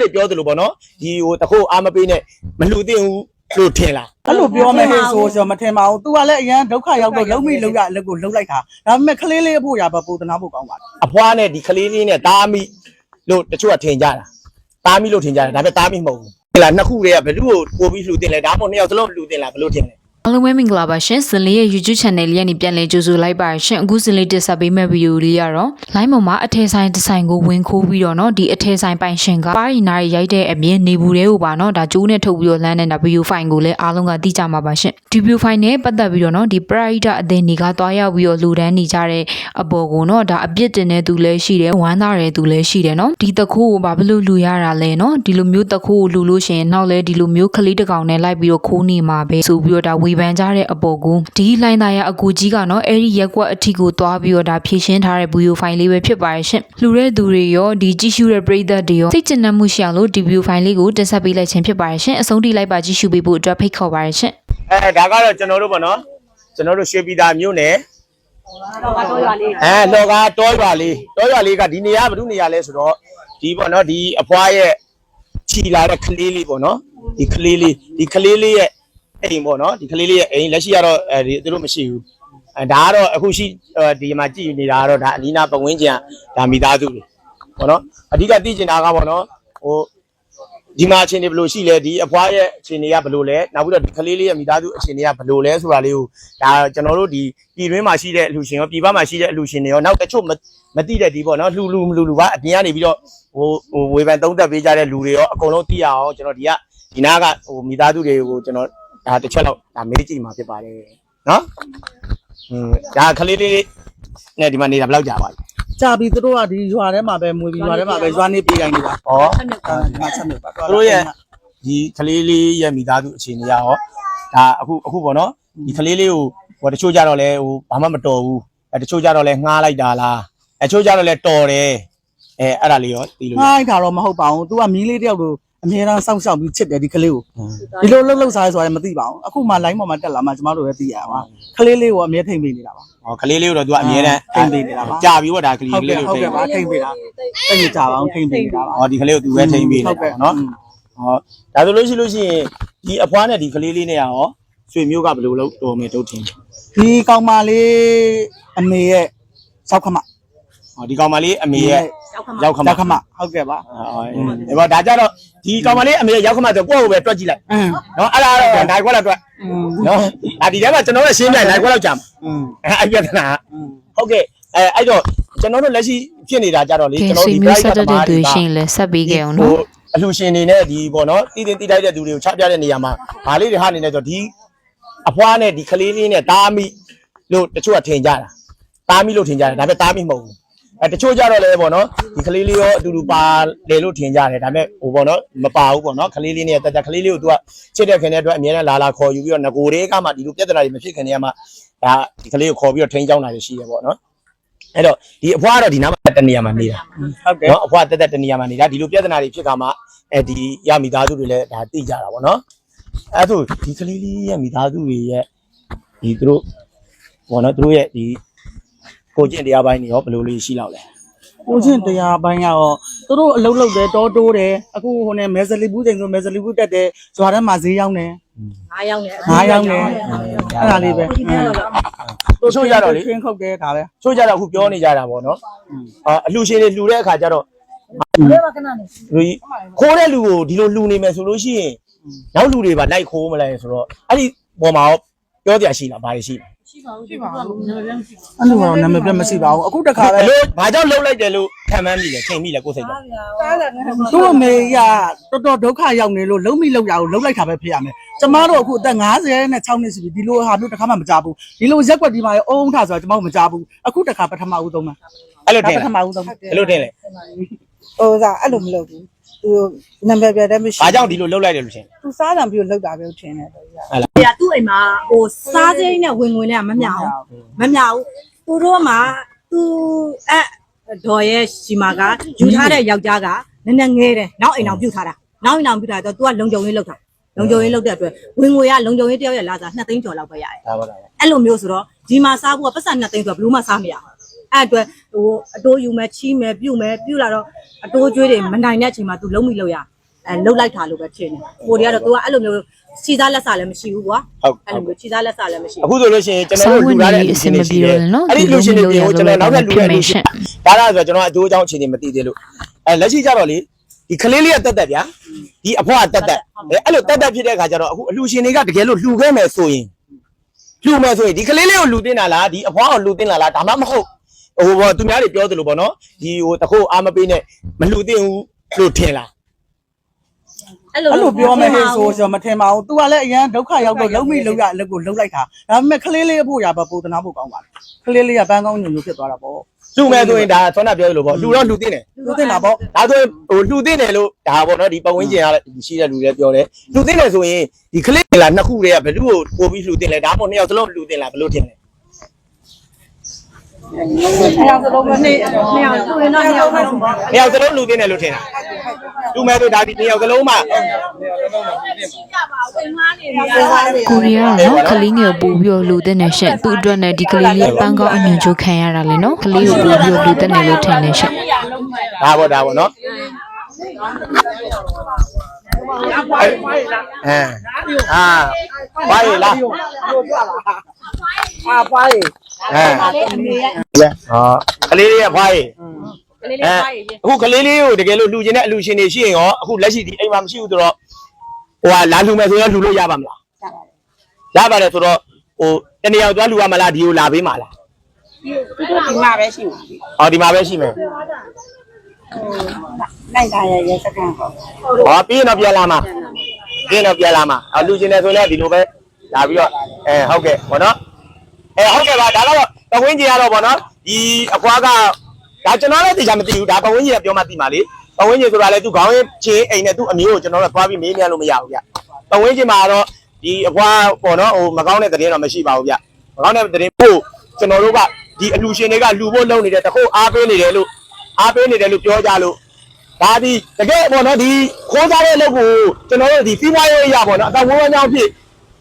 တွေပြောသလိုပေါ့နော်ဒီဟိုတခုတ်အားမပေးနဲ့မလှူသင့်ဘူးလို့ထင်လား အဲ့လိုပြောမယ်ဟဲ့ဆိုကျွန်တော်မထင်ပါဘူး။ तू ကလည်းအရန်ဒုက္ခရောက်တော့လုံးမိလုံးရအလုပ်ကိုလုံးလိုက်တာ။ဒါပေမဲ့ကလေးလေးအဖို့ရပါပူတနာဖို့ကောင်းပါလားအဖွားနဲ့ဒီကလေးလေးနဲ့တားမိလို့တချို့ကထင်ကြတာတားမိလို့ထင်ကြတယ်ဒါပေမဲ့တားမိမဟုတ်ဘူးဟဲ့လားနှစ်ခုတည်းကဘယ်သူ့ကိုပို့ပြီးလှူတင်လဲဒါမှမဟုတ်နှစ်ယောက်စလုံးလှူတင်လားဘယ်လိုထင်လဲ အားလုံးပဲမင်္ဂလာပါရှင်ဇင်လေးရဲ့ YouTube channel လေးကနေပြန်လည်ကြိုဆိုလိုက်ပါရှင်အခုဇင်လေးတက်ဆက်ပေးမဲ့ဗီဒီယိုလေးကတော့ line ပေါ်မှာအထည်ဆိုင်တစ်ဆိုင်ကိုဝင်ခိုးပြီးတော့เนาะဒီအထည်ဆိုင်ပိုင်ရှင်ကပါရီနာရီရိုက်တဲ့အမြင်နေဘူးတဲ့ဟိုပါเนาะဒါကျိုးနဲ့ထုတ်ပြီးတော့လမ်းနေတာဗီဒီယိုဖိုင်ကိုလည်းအားလုံးကသိကြမှာပါရှင် DB5 နဲ့ပတ်သက်ပြီးတော့နော်ဒီ Pride အသင်းတွေကသွားရောက်ပြီးတော့လူတန်းနေကြတဲ့အပေါ်ကိုနော်ဒါအပြစ်တင်တဲ့သူလည်းရှိတယ်ဝမ်းသာတဲ့သူလည်းရှိတယ်နော်ဒီတခိုးကိုဘာလို့လူရတာလဲနော်ဒီလိုမျိုးတခိုးကိုလူလို့ရှိရင်နောက်လဲဒီလိုမျိုးကလေးတကောင်နဲ့လိုက်ပြီးတော့ခိုးနေမှာပဲဆိုပြီးတော့ဒါဝေဖန်ကြတဲ့အပေါ်ကိုဒီလိုင်းသားရအကူကြီးကနော်အဲ့ဒီရက်ကွက်အထီကိုသွားပြီးတော့ဒါဖြည့်ရှင်းထားတဲ့ video file လေးပဲဖြစ်ပါရဲ့ရှင်လူတဲ့သူတွေရောဒီကြည့်ရှုတဲ့ပရိသတ်တွေရောစိတ်ကျဉ်နှံ့မှုရှိအောင်လို့ဒီ video file လေးကိုတင်ဆက်ပေးလိုက်ခြင်းဖြစ်ပါရဲ့ရှင်အဆုံးထိလိုက်ပါကြည့်ရှုပေးဖို့အတွက်ဖိတ်ခေါ်ပါရဲ့ရှင်အဲဒါကတော့ကျွန်တော်တို့ပေါ့နော်ကျွန်တော်တို့ရွှေပြည်သာမြို့နယ်အဲလောကတောရွာလေးတောရွာလေးကဒီနေရာဘယ်သူနေရာလဲဆိုတော့ဒီပေါ့နော်ဒီအဖွားရဲ့ခြီလာတဲ့ကလေးလေးပေါ့နော်ဒီကလေးလေးဒီကလေးလေးရဲ့အိမ်ပေါ့နော်ဒီကလေးလေးရဲ့အိမ်လက်ရှိကတော့အဲဒီသူတို့မရှိဘူးအဲဒါကတော့အခုရှိဒီမှာကြည့်နေတာကတော့ဒါအနီးနားပတ်ဝန်းကျင်ကဒါမိသားစုတွေပေါ့နော်အဓိကသိချင်တာကပေါ့နော်ဟို ဒီမှာအခြေအနေဘယ်လိုရှိလဲဒီအဖွားရဲ့အခြေအနေကဘယ်လိုလဲနောက်ပြီးတော့ဒီကလေးလေးရဲ့မိသားစုအခြေအနေကဘယ်လိုလဲဆိုတာလေးကိုဒါကျွန်တော်တို့ဒီပြည်တွင်းမှာရှိတဲ့အလှူရှင်ရောပြည်ပမှာရှိတဲ့အလှူရှင်တွေရောနောက်တချို့မမသိတဲ့ဒီပေါ့နော်လှူလှူမလှူလှူပါအပြင်ကနေပြီးတော့ဟိုဟိုဝေဖန်သုံးသပ်ပေးကြတဲ့လူတွေရောအကုန်လုံးသိရအောင်ကျွန်တော်ဒီကဒီနားကဟိုမိသားစုတွေကိုကျွန်တော်ဒါတစ်ချက်တော့ဒါမေးကြည့်မှာဖြစ်ပါတယ်နော်อืมဒါကလေးလေးနဲ့ဒီမှာနေတာဘယ်လောက်ကြာပါလဲ။ ကြာပြီသူတို့ကဒီရွာထဲမှာပဲမွေပြီးရွာထဲမှာပဲရွာနေပြေးတိုင်းနေတာဩ။ဒီမှာချက်နေပါသူတို့ရဲ့ဒီကလေးလေးရဲ့မိသားစုအခြေအနေရောဒါအခုအခုပေါ့နော်ဒီကလေးလေးကိုဟိုတချို့ကြတော့လဲဟိုဘာမှမတော်ဘူးအဲတချို့ကြတော့လဲငှားလိုက်တာလားအဲတချို့ကြတော့လဲတော်တယ်အဲအဲ့ဒါလေးရောသိလို့။ဟားတာတော့မဟုတ်ပါဘူး။ तू ကမီးလေးတယောက်ကိုအမြဲတမ်းစောင့်ရှောက်ပြီးချစ်တယ်ဒီကလေးကို။ဒီလိုလှုပ်လှုပ်စားရဲဆိုတာလည်းမသိပါဘူး။အခုမှ line ပေါ်မှာတက်လာမှကျမတို့လည်းသိရမှာ။ကလေးလေးကိုအမြဲထိန်ပေးနေတာပါ ဟောကလေးလေးကိုတော့သူကအမြဲတမ်းထိန်းပေးနေတာပါကြာပြီပေါ့ဒါက။လေးဟုတ်ကကဲ့လေးဟုကိုတ်ကဲ့ပါထိန်ပေးတာ။တိတ်မကြပါဘူးထိန်ပေးနေတာပါ ဟောဒီကလေးကိုသူပဲထိန်းပေးနေတာပေါ့နော်ဟောဒါဆိုလို့ရှိလို့ရှိရင်ဒီအဖွားနဲ့ဒီကလေးလေးနဲ့ရောဆွေမျိုးကဘယ်လိုလုပ်တော်မယ်တို့ထင်ဒီကောင်မလေးအမေရဲ့စောက်ခမဟောဒီကောင်မလေးအမေရဲ့ရောက်ခမစောက်ခမဟုတ်ကဲ့ပါဟောဒါကြတော့ ဒီကောင်မလေးအမေရဲ့ရောက်ခမဆိုကိုယ့်ကိုပဲတွက်ကြည့်လိုက်အင်းနော်အဲ့ဒါတော့နိုင်ခွက်လောက်တွက်အင်းနော်ဒါဒီထဲမှာကျွန်တော်တို့ရှင်းပြနိုင်ခွက်လောက်ကြာမှာအင်းအဲအဲ့ပြဿနာအင်းဟုတ်ကဲ့အဲအဲ့တော့ကျွန်တော်တို့လက်ရှိဖြစ်နေတာကြတော့လေကဲကျွန်တော်ဆွေဒီမျိုး private ဆက်တတ်တဲ့သမားသူတွေကရှင်လဲဆက်ပေးခဲ့အောင်နော်အလှူရှင်နေနဲ့ဒီပေါ့နော်တည်တင်တည်တိုက်တဲ့သူတွေကိုချပြတဲ့နေရာမှာဗာလေးတွေဟာနေနေဆိုဒီအဖွားနဲ့ဒီကလေးလေးနဲ့တားမိလို့တချို့ကထင်ကြတာတားမိလို့ထင်ကြတယ်ဒါပေမဲ့တားမိမဟုတ်ဘူး အဲတချို့ကြတော့လေပေါ့နော်ဒီကလေးလေးရောအတူတူပါလေလို့ထင်ကြတယ်ဒါပေမဲ့ဟိုပေါ့နော်မပါဘူးပေါ့နော်ကလေးလေးနဲ့တက်တက်ကလေးလေးကိုသူကချစ်တဲ့ခင်တဲ့အတွက်အမြဲတမ်းလာလာခေါ်ယူပြီးတော့ငကိုတွေကမှဒီလိုပြဿနာတွေမဖြစ်ခင်တည်းကမှဒါဒီကလေးကိုခေါ်ပြီးတော့ထိန်းချောင်းတာတွေရှိတယ်ပေါ့နော်အဲ့တော့ဒီအဖွားကတော့ဒီနားမှာတနေရာမှာနေတာဟုတ်ကဲ့နော်အဖွားတက်တက်တနေရာမှာနေတာဒီလိုပြဿနာတွေဖြစ်ခါမှာအဲဒီရမိသားစုတွေလည်းဒါသိကြတာပေါ့နော်အဲ့ဒါဒီကလေးလေးရဲ့မိသားစုတွေရဲ့ဒီသူတို့ဘောနော်သူတို့ရဲ့ဒီ ကိုကျင့်တရားပိုင်းတွေရောဘယ်လိုလေးရှိလောက်လဲကိုချင်းတရားပိုင်းကတော့သူတို့အလုံးလုံးတယ်တောတိုးတယ်အခုဟိုနဲ့မဲဇလီဘူးချိန်ဆိုမဲဇလီဘူးတက်တယ်ဇွာထဲမှာဈေးရောက်နေအားရောက်နေငါးရောက်နေအဲ့ဒါလေးပဲတို့ချို့ကြတော့လေခင်းခုတ်တယ်ဒါပဲချို့ကြတော့အခုပြောနေကြတာပေါ့နော်အာအလှရှင်တွေလှူတဲ့အခါကျတော့ဘယ်မှာခဏနေလူကြီးခိုးတဲ့လူကိုဒီလိုလှူနေမယ်ဆိုလို့ရှိရင်နောက်လူတွေပါလိုက်ခိုးမလဲဆိုတော့အဲ့ဒီပေါ်မှာရောပြောကြရှိလားဘာတွေရှိလဲ ရှိပါဘူးရှိပါဘူးနာမည်ပြန်ရှိအဲ့လိုတော့နာမည်ပြတ်မရှိပါဘူးအခုတခါဘပဲယ်လိုဘာကြောင့်လှုပ်လိုက်တယ်လို့ခံမှန်းမိလဲချိန်မိလဲကိုယ်စိတ်ကပါဗျာတားတယ်ငါသူ့အမေကတော်တော်ဒုက္ခရောက်နေလို့လုံးမိလောက်ရအောင်လုံးလိုက်တာပဲဖြစ်ရမယ်ကျမတို့အခုအသက်50နဲ့6နှစ်ရှိပြီဒီလိုဟာမျိုးတစ်ခါမှမကြဘူးဒီလိုရက်ွက်ဒီမှာအုံးထဆိုတာကျမတို့မကြဘူးအခုတခါပထမဦးသုံးမှာအဲ့လိုတင်ပထလားမဦးသုံးဘယ်လိုတင်လဲဟိုစားအဲ့လိုမလုပ်ဘူးသူနံပါတ်ပြတယ်မရှိဘာကြောင့်ဒီလိုလှုပ်လိုက်တယ်လို့ရှင်သူစားတယ်ပြီးတော့လောက်တာပဲထင်တယ် တော့ရဗျာသူ့အိမ်မှာဟိုစားစိမ်းနဲ့ဝင်ဝင်နဲ့မမြောက်မမြောက်သူတို့မှာသူအဲ့ဒေါ်ရဲ့ရှိမာကယူထားတဲ့ယောက်ျားကနည်းနည်းငဲတယ်နောက်အိမ်အောင်ပြုတ်ထားတာနောက်အိမ်အောင်ပြုတ်ထားတော့ तू ကလုံကြုံရေးလောက်တာလုံကြုံရေးလောက်တဲ့အတွက်ဝင်ငွေကလုံကြုံရေးတယောက်ရဲ့လာစား2သိန်းကျော်လောက်ပဲရတယ်ဒါပါဒါပါအဲ့လိုမျိုးဆိုတော့ဒီမှာစားဖို့ကပတ်စံ2သိန်းဆိုတော့ဘယ်လို့မှစားမရဘူးအဲ့အတွက်ဟိုအတိုးယူမယ်ချီးမယ်ပြုတ်မယ်ပြုတ်လာတော့အတိုးကျွေးတွေမနိုင်တဲ့အချိန်မှာ तू လုံးမိလို့ရ အဲလုံးလိုက်တာလို့ပဲဖြစ်နေကိုတွေကတော့ तू ကအဲ့လိုမျိုးစီစားလက်စာလည်းမရှိဘူးကွာဟုတ်အဲ့လိုမျိုးစီစားလက်စာလည်းမရှိအခုဘူးဆိုလို့ရှိရင်ကျွန်တော်တို့လူထားတဲ့လူရှင်တွေရှိတယ်အဲ့ဒီလူရှင်တွေကိုကျွန်တော်နောက်ထပ်လူတဲ့လူရှင်ဒါလားဆိုတော့ကျွန်တော်အကျိုးအကြောင်းအခြေအနေမသိသေးလို့အဲလက်ရှိကြတော့လေဒီကလေးလေးကတက်တက်ဗျာဒီအဖွားကတက်တက်အဲအဲ့လိုတက်တက်ဖြစ်တဲ့ခါကျတော့အခုအလူရှင်တွေကတကယ်လို့လှူခဲ့မယ်ဆိုရင်လှူမယ်ဆိုရင်ဒီကလေးလေးကိုလှူတင်တာလားဒီအဖွားကိုလှူတင်လာလားဒါမှမဟုတ်ဟိုဘောသူများတွေပြောသလိုပေါ့နော်ဒီဟိုတခိုးအားမပေးနဲ့မလှူတင်ဘူးလို့ထင်လား အဲ့လိုပြောမယ်ဟဲ့ဆိုကျွန်တော်မထင်ပါဘူး तू ကလည်းအရန်ဒုက္ခရောက်တော့လုံးမိလုံးရအလုပ်ကိုလုံးလိုက်တာဒါပေမဲ့ကလေးလေးအဖို့ရပါပိုသနာဖို့ကောင်းပါလားကလေးလေးကပန်းကောင်းညွန်ညွန်ဖြစ်သွားတာပေါ့လှူမယ်ဆိုရင်ဒါဆွမ်းနာပြောသလိုပေါ့လှူတော့လှူတင်တယ်သူတင်တာပေါ့ဒါဆိုရင်ဟိုလှူသိတယ်လို့ဒါပေါ့နော်ဒီပတ်ဝန်းကျင်ကလည်းရှိတဲ့လူတွေပြောတယ်လှူသိတယ်ဆိုရင်ဒီကလစ်လာနှစ်ခုတည်းကဘယ်သူ့ကိုပို့ပြီးလှူသိလဲဒါမှမဟုတ်နှစ်ယောက်စလုံးလှူသိလားဘယ်လိုထင်လဲ အဲ့ဒါဆိုတော့မနေ့နှစ်ယောက်သူရင်တော့နှစ်ယောက်လုံးပါနှစ်ယောက်စလုံးလှူသိတယ်လို့ထင်တာလူမဲ့ဆိုဒါဒီနှစ်ယောက်စလုံးမှကိုရီးယားကတော့နော်ကလေးငယ်ကိုပို့ပြီးတော့လူတဲ့နဲ့ရှင့်သူ့အတွက်နဲ့ဒီကလေးလေးပန်းကောင်းအညွန်ချိုးခံရတာလေနော်ကလေးကိုပို့ပြီးတော့လူတဲ့နဲ့လို့ထင်နေရှင့်ဒါပေါ့ဒါပေါ့နော်အဲအာဘာရလားအာပွားရေ အဲဟာကလေးလေးရဲ့ဘာရကလေးလေးပါရည်အခုကလေးလေးကိုတကယ်လို့လှူခြင်းတဲ့အလှူရှင်တွေရှိရင်ရောအခုလက်ရှိဒီအိမ်မှာမရှိဘူးဆိုတော့ဟိုဟာလာလှူမယ်ဆိုတော့လှူလို့ရပါမလားရပါတယ်ဆိုတော့ဟိုတနေရာသွားလှူရမလားဒီကိုလာပေးမှာလားဒီမှာပဲရှိမှာဟောဒီမှာပဲရှိမယ်နိုင်တာရဲ့ရဲစကန်ပေါ့ဟောပြီးရင်တော့ပြန်လာမှာပြီးရင်တော့ပြန်လာမှာအလှူခြင်းတယ်ဆိုလည်းဒီလိုပဲလာပြီးတော့အဲဟုတ်ကဲ့ဘောနော် အဲဟုတ်ကဲ့ပါဒါတော့ပဝင်းကြီးရတော့ဘောနော်ဒီအခွားကဒါကျွန်တော်လည်းသိချာမသိဘူးဒါပဝင်းကြီးကပြောမှသိမှာလေပဝင်းကြီးဆိုတာလည်းသူခေါင်းရင်းချင်းအိမ်နဲ့သူ့အမျိုးကိုကျွန်တော်တို့သွားပြီးမေးမြန်းလို့မရဘူးဗျပဝင်းကြီးမှာတော့ဒီအခွားပေါ့နော်ဟိုမကောင်းတဲ့သတင်းတော့မရှိပါဘူးဗျမကောင်းတဲ့သတင်းပို့ကျွန်တော်တို့ကဒီအလှူရှင်တွေကလှူဖို့လုပ်နေတယ်တခုတ်အားပေးနေတယ်လို့အားပေးနေတယ်လို့ပြောကြလို့ဒါဒီတကယ်ပေါ့နော်ဒီခိုးစားတဲ့အလုပ်ကိုကျွန်တော်တို့ဒီစီးပွားရေးအရာပေါ့နော်အသက်ဝန်းဝန်းကြောင်းဖြစ်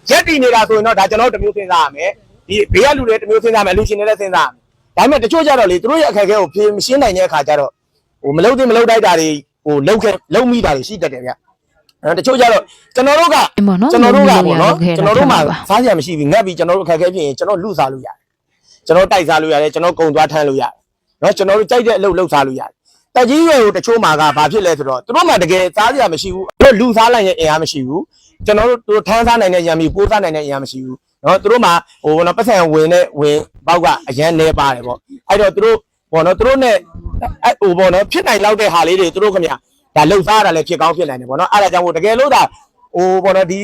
ရက်တည်နေတာဆိုရင်တော့ဒါကျွန်တော်တို့တစ်မျိုးစဉ်းစားရမယ် ဒီဘေးကလူတွေတစ်မျိုးစဉ်းစားမယ်အလူရှင်တွေလည်းစဉ်းစားရမယ်ဒါပေမဲ့တချို့ကြတော့လေသူတို့ရဲ့အခက်အခဲကိုဖြေမရှင်းနိုင်တဲ့အခါကျတော့ဟိုမလုံတဲ့မလုံတိုက်တာတွေဟိုလုံခဲ့လုံမိတာတွေရှိတတ်တယ်ဗျအဲတချို့ကြတော့ကျွန်တော်တို့ကအင်းပေါ့နော်ကျွန်တော်တို့ကလုံပေါ့လို့ရနော်လုပ်ခဲ့တာကျွန်တော်တို့မှာပါစားစရာမရှိဘူးငတ်ပြီးကျွန်တော်တို့အခက်အခဲဖြစ်ရင်ကျွန်တော်လူစားလို့ရတယ်ကျွန်တော်တိုက်စားလို့ရတယ်ကျွန်တော်ကုံသွားထမ်းလို့ရတယ်နော်ကျွန်တော်တို့ကြိုက်တဲ့အလုပ်လုပ်စားလို့ရတယ်တက်ကြီးရွယ်ကိုတချို့မှာကဘာဖြစ်လဲဆိုတော့သူတို့မှတကယ်စားစရာမရှိဘူးသူတို့လူစားလိုက်ရဲ့အင်အားမရှိဘူး ကျွန်တော်တို့သူတို့ထမ်းစားနိုင်တဲ့ရံမီပိုးစားနိုင်တဲ့အင်အားမရှိဘူးနော်သူတို့မှဟိုနော်ပတ်စံဝင်တဲ့ဝင်ပေါက်ကအရန်နေပါတယ်ပေါ့အဲ့တော့သူတို့ဘောနော်သူတို့ ਨੇ အဲ့ဟိုဘောနော်ဖြစ်နိုင်လောက်တဲ့ဟာလေးတွေသူတို့ခင်ဗျဒါလှုပ်စားရတာလည်းဖြစ်ကောင်းဖြစ်နိုင်တယ်ပေါ့နော်အဲ့ဒါကြောင့်မို့တကယ်လို့ဒါဟိုဘောနော်ဒီ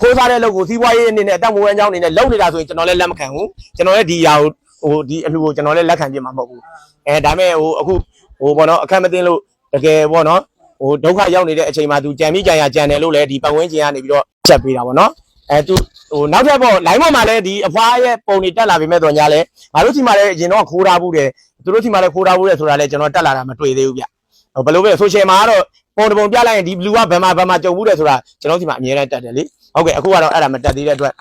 ခိုးစားတဲ့လုပ်ကိုစီးပွားရေးအနေနဲ့အတက်မွေးဝမ်းကြောင်းအနေနဲ့လုပ်နေတာဆိုရင်ကျွန်တော်လည်းလက်မခံဘူးကျွန်တော်လည်းဒီຢာကိုဟိုဒီအလှူကိုကျွန်တော်လည်းလက်ခံပြမှာမဟုတ်ဘူးအဲဒါမဲ့ဟိုအခုဟိုဘောနော်အခက်မသိလို့တကယ်ဘောနော် ဟိုဒုက္ခရောက်နေတဲ့အချိန်မှာသူကြံမိကြံရကြံတယ်လို့လည်းဒီပတ်ဝန်းကျင်ကနေပြီးတော့ချက်ပေးတာပေါ့နော်အဲသူဟိုနောက်ထပ်ပေါ့ line ပေါ်မှာလည်းဒီအဖွားရဲ့ပုံတွေတက်လာပြီမဲ့တော့ညာလဲငါတို့ဒီမှာလည်းအရင်တော့ခိုးထားဘူးတယ်သူတို့ဒီမှာလည်းခိုးထားဘူးတယ်ဆိုတာလည်းကျွန်တော်တက်လာတာမတွေ့သေးဘူးဗျဟိုဘယ်လိုပဲ social မှာကတော့ပုံတစ်ပုံပြလိုက်ရင်ဒီ blue ကဘယ်မှာဘယ်မှာကြုံဘူးတယ်ဆိုတာကျွန်တော်ဒီမှာအမြဲတမ်းတက်တယ်လေဟုတ်ကဲ့အခုကတော့အဲ့ဒါမတက်သေးတဲ့အတွက်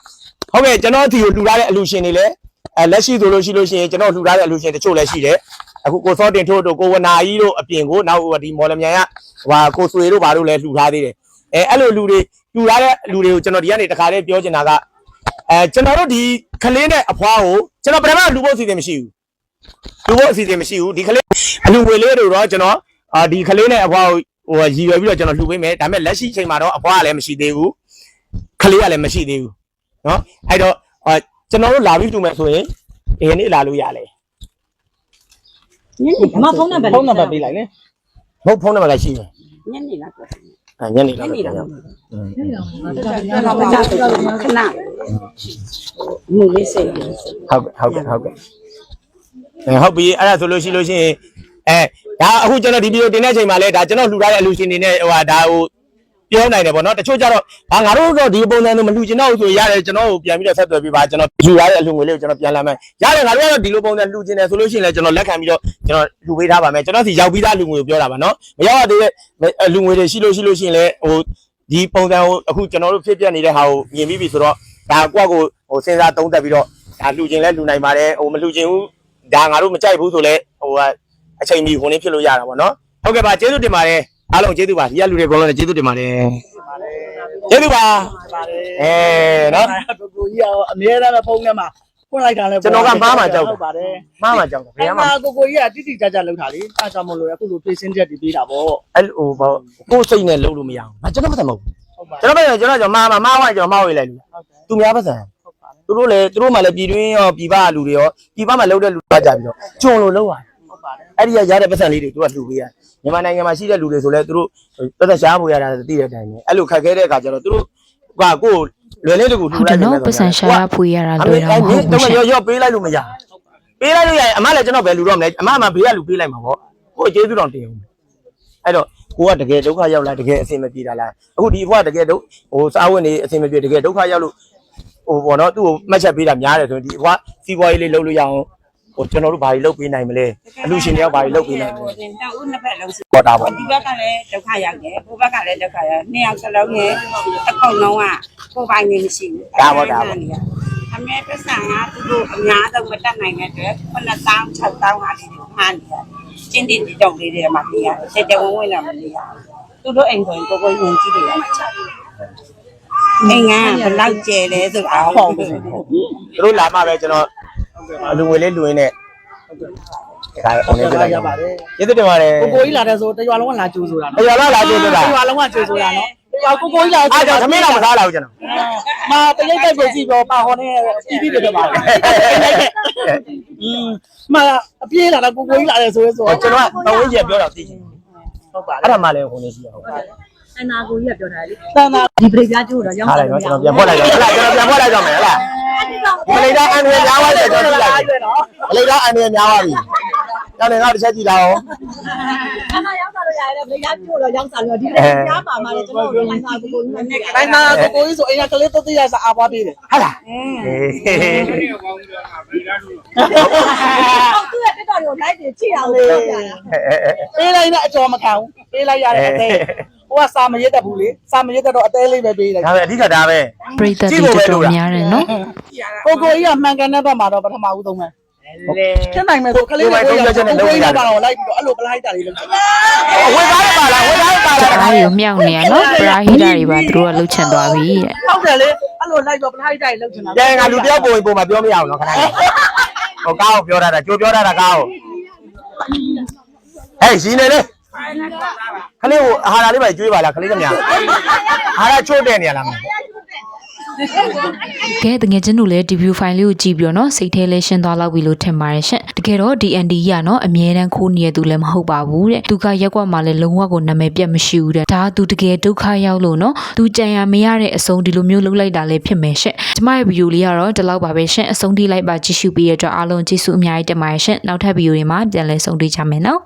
ဟုတ်ကဲ့ကျွန်တော်ဒီကိုလှူထားတဲ့အလူရှင်တွေလည်းအဲလက်ရှိဆိုလို့ရှိလို့ရှိရင်ကျွန်တော်လှူထားတဲ့အလူရှင်တချို့လည်းရှိတယ် အခုကိုစောတင်ထို့တို့ကိုဝနာကြီးတို့အပြင်ကိုနောက်ဟိုဒီမော်လမြိုင်ကဟိုကိုဆွေတို့ဘာတို့လည်းလှူထားသေးတယ်အဲအဲ့လိုလူတွေလှူထားတဲ့လူတွေကိုကျွန်တော်ဒီကနေတခါလေးပြောချင်တာကအဲကျွန်တော်တို့ဒီခလင်းတဲ့အဖွားကိုကျွန်တော်ပထမလှူဖို့အစီအစဉ်မရှိဘူးလှူဖို့အစီအစဉ်မရှိဘူးဒီခလင်းအလူငွေလေးတို့တော့ကျွန်တော်အာဒီခလင်းတဲ့အဖွားကိုဟိုရည်ရွယ်ပြီးတော့ကျွန်တော်လှူပေးမယ်ဒါပေမဲ့လက်ရှိအချိန်မှာတော့အဖွားကလည်းမရှိသေးဘူးခလေးကလည်းမရှိသေးဘူးเนาะအဲ့တော့အာကျွန်တော်တို့လာပြီးလှူမယ်ဆိုရင်ဒီနေ့လာလို့ရလဲ ညနေမဖုန်းနံပါတ်ဖုန်းနံပါတ်ပေးလိုက်လေမဟုတ်ဖုန်းနံပါတ်လည်းရှိတယ်ညနေလားပြောအဲညနေလာညတော့နေပြန်လားရအောင်တော့ဘာသာခဏမူလေးစိတ်ဟုတ်ကဲ့ဟုတ်ကဲ့ဟုတ်ကဲ့အဲဟုတ်ပြီအဲ့ဒါဆိုလို့ရှိလို့ရှိရင်အဲဒါအခုကျွန်တော်ဒီဗီဒီယိုတင်တဲ့အချိန်မှာလဲဒါကျွန်တော်လှူထားတဲ့အလူရှင်တွေနဲ့ဟိုဟာဒါဟို ပြောနိုင်တယ်ပေါ့နော်တချို့ကြတော့ဟာငါတို့တော့ဒီပုံစံမျိုးမလှူချင်တော့ဘူးဆိုရတယ်ကျွန်တော်ကိုပြန်ပြီးတော့ဆက်သွယ်ပြီးပါကျွန်တော်လှူထားတဲ့အလူငွေလေးကိုကျွန်တော်ပြန်လာမယ်ရတယ်ငါတို့ကတော့ဒီလိုပုံစံလှူချင်တယ်ဆိုလို့ရှိရင်လည်းကျွန်တော်လက်ခံပြီးတော့ကျွန်တော်လှူပေးထားပါမယ်ကျွန်တော်စီရောက်ပြီးသားလူငွေကိုပြောတာပါနော်မရောက်ရသေးတဲ့လူငွေတွေရှိလို့ရှိလို့ရှိရင်လည်းဟိုဒီပုံစံကိုအခုကျွန်တော်တို့ဖြစ်ပြနေတဲ့ဟာကိုမြင်ပြီးပြီဆိုတော့ဒါကိုယ့်ကိုဟိုစဉ်းစားသုံးသပ်ပြီးတော့ဒါလှူချင်လဲလှူနိုင်ပါတယ်ဟိုမလှူချင်ဘူးဒါငါတို့မကြိုက်ဘူးဆိုလဲဟိုကအချိန်ကြီးဝင်နေဖြစ်လို့ရတာပေါ့နော်ဟုတ်ကဲ့ပါကျေးဇူးတင်ပါတယ် အားလုံးကျေးဇူးပါဒီကလူတွေအကုန်လုံးလည်းကျေးဇူးတင်ပါတယ်ကျေးဇူးပါအဲနော်ကိုကိုကြီးကအမြဲတမ်းပဲဖုန်းထဲမှာဖွင့်လိုက်တာလဲကျွန်တော်ကမားမှကြောက်တယ်ဟုတ်ပါတယ်မှားမှကြောက်တယ်ဘယ်အဲ့မှာမှာကိုကိုကြီးကတိတိကျကျလုပ်တာလေအားကြောင့်မလို့အခုလိုဖြည့်ရှင်းချက်တည်ပေးတာပေါ့အဲ့လိုဟိုဘောကိုယ်စိတ်နဲ့လုပ်လို့မရအောင်ငါကျွန်တော်မသက်မဟုတ်ဘူးဟုတ်ပါကျွန်တော်ပဲကျွန်တော်ကျွန်တော်မှားမှားမှားဝိုင်းကျွန်တော်မှားဝေးလိုက်လူဟုတ်တယ်သူများပတ်စံဟုတ်ပါတယ်သူတို့လည်းသူတို့မှလည်းပြည်တွင်းရောပြည်ပလူတွေရောပြည်ပမှာလှုပ်တဲ့လူတွေကြပြီးတော့ကျွံလို့လှုပ်ရတယ်ဟုတ်ပါတယ် အဲ့ဒီကရတဲ့ပတ်စံလေးတွေသူကလှူပေးရတယ်မြန်မာနိုင်ငံမှာရှိတဲ့လူတွေဆိုလည်းသူတို့ပတ်သက်ရှားဖို့ရတာသိတဲ့အတိုင်းပဲအဲ့လိုခက်ခဲတဲ့အခါကျတော့သူတို့ကကိုယ်လွယ်လေးတကူလှူဟုတ်လိုတယ်က်နော်ပတ်စံရှာရဖွေရတာလွယ်တာမဟုတ်တော့ဘူးရှင်ရောရောပေးလိုက်လို့မရပေးလိုက်လို့ရရင်အမလည်းကျွန်တော်ပဲလူတော့မလဲအမအမဘေးကလူပေးလိုက်မှာပေါ့ကိုယ်ကျေးဇူးတော်တင်အောင်အဲ့တော့ကိုကတကယ်ဒုက္ခရောက်လာတကယ်အဆင်မပြေတာလားအခုဒီအဖွားတကယ်ဒုဟိုစာဝတ်နေအဆင်မပြေတကယ်ဒုက္ခရောက်လို့ဟိုပေါ့နော်သူ့ကိုမှတ်ချက်ပေးတာများတယ်ဆိုရင်ဒီအဖွားစီးပွားရေးလေးလုပ်လို့ရအောင် ဟိုကျွန်တော်တို့ဘာကြီးလုပ်ပေးနိုင်မလဲအလူရှင်တွေဘာကြီးလုပ်ပေးနိုင်မလဲတင်တောက်ဦးနှစ်ဖက်လုံးစပေါ်တာပေါ့ဒီဘက်ကလည်းဒုက္ခရောက်တယ်ဟိုဘက်ကလည်းဒုက္ခရောက်နှစ်ယောက်စလုံးရဲ့အကုန်လုံးကကိုယ်ပိုင်နေမရှိဘူးအမေပစ္စံကသူတို့အများဆုံးမတက်နိုင်တဲ့အတွက်9000 6000ဟာဒီလိုမှန်းတယ်ကျင်းတင်ကြောက်လေးတွေမှာပြရတယ်တဲတဲဝင်ဝင်လာမလို့ရသူတို့အိမ်ဆိုရင်ကိုကိုဝင်ကြည့်တယ်မှာချအိမ်ကဘလောက်ကျဲလဲဆိုတာဟုတ်ဘူးသူတို့လာမှပဲကျွန်တော် အလူငွေလေးလူရင်းနဲ့ဒါကအောင်နေပြလိုက်ရရပါပါတယ်ကျေးဇူးတင်ပါတယ်ကိုကိုကြီးလာတဲ့ဆိုတရွာလုံးကလာကြိုးဆိုတာအရာလားလာကြည့်လို့လားတရွာလုံးကကြိုးဆိုတာနော်တရွာကိုကိုကြီးလာအားကြောင့်သမီးတော့မစားလာဘူးကျွန်တော်မာတရိတ်တိုက်ကိုကြည့်တော့ပါဟောနေပြီးပြီးတယ်ပါอืมမာအပြေးလာတော့ကိုကိုကြီးလာတယ်ဆိုရဲဆိုဟောကျွန်တော်ကဘဝကြီးပြောတာသိချင်ဟုတ်ပါအဲ့ဒါမှလည်းဟိုနေရှိရဟုတ်ပါအနာကိုကြီးကပြောတာလေတန်တာဒီပရိသတ်ကျိုးတော့ရောင်းထားလိုက်တော့ကျွန်တော်ပြန်ဖွက်လိုက်တော့ဟဲ့လားကျွန်တော်ပြန်ဖွက်လိုက်တော့မယ်ဟဲ့လား မလေးသားအန်ရများသွားတယ်ကျွန်တော်ကြည့်လိုက်မလေးသားအန်ရများသွားပြီကျောင်းနေငါတစ်ချက်ကြည့်လာအောင်အနာရောင်းစားလို့ရတယ်ပရိသတ်ကျိုးတော့ရောင်းစားလို့ဒီလိုကြားပါမှာလေကျွန်တော်တို့ခိုင်းစားကိုကိုကြီးနဲ့တိုင်းမှာကိုကိုကြီးဆိုအိမ်ကကလေးတတိယစာအားပွားပေးတယ်ဟဲ့လားအေးဟုတ်သူရဲ့တက်တော်ကိုလိုက်တယ်ချိအောင်လို့ပြောပြတာပေးလိုက်နဲ့အကျော်မခံဘူးပေးလိုက်ရတဲ့အသေး ဟိုကစာမရက်တတ်ဘူးလေစာမရက်တတ်တော့အသေးလေးပဲပေးလိုက်ဒါပဲအဓိကဒါပဲပရိသတ်တွေတော်တော်များတယ်နော်ကိုကိုကြီးကမှန်ကန်တဲ့ဘက်မှာတော့ပထမဦးဆုံးပဲဖြစ်နိုင်မယ်ဆိုကလေးတွေကိုကိုကြီးကတော့လိုက်ပြီးတော့အဲ့လိုပလိုက်တာလေးလုပ်ချင်ဝေသားရပါလားဝေသားရပါတလားအားတွေကိုမြောက်နေရနော်ပရာဟိတာတွေပါသူတို့ကလှုပ်ချင်သွားပြီတဲ့ဟုတ်တယ်လေအဲ့လိုလိုက်တော့ပလိုက်တာလေးလုပ်ချင်တာကျန်ငါလူတယောက်ပုံပုံမှာပြောမရအောင်နော်ခဏဟိုကားကိုပြောတာကြိုပြောတာကားကိုဟဲ့ရှင်နေလေ ခလေးကိုအာဟာရလေးပဲကျွေးပါလားခလေးကများအာဟာရချို့တဲ့နေရလားမကဲတကယ်ချင်းတို့လည်း debut file လေးကိုကြည့်ပြီးတော့နော်စိတ်ထဲလဲရှင်းသွားလောက်ပြီလို့ထင်ပါတယ်ရှင်တကယ်တော့ DND ကနော်အမြဲတမ်းခိုးနေရသူလည်းမဟုတ်ပါဘူးတဲ့သူကရက်ကွက်မှာလည်းလုံးဝကိုနာမည်ပြတ်မရှိဘူးတဲ့ဒါကသူတကယ်ဒုက္ခရောက်လို့နော်သူကြံရမရတဲ့အဆုံးဒီလိုမျိုးလုပ်လိုက်တာလည်းဖြစ်မယ်ရှင်ကျမရဲ့ဗီဒီယိုလေးကတော့ဒီလောက်ပါပဲရှင်အဆုံးထိလိုက်ပါကြည့်ရှုပြီးရတဲ့အတွက်အားလုံးကျေးဇူးအများကြီးတင်ပါတယ်ရှင်နောက်ထပ်ဗီဒီယိုတွေမှာပြန်လည်ဆုံတွေ့ကြမယ်နော်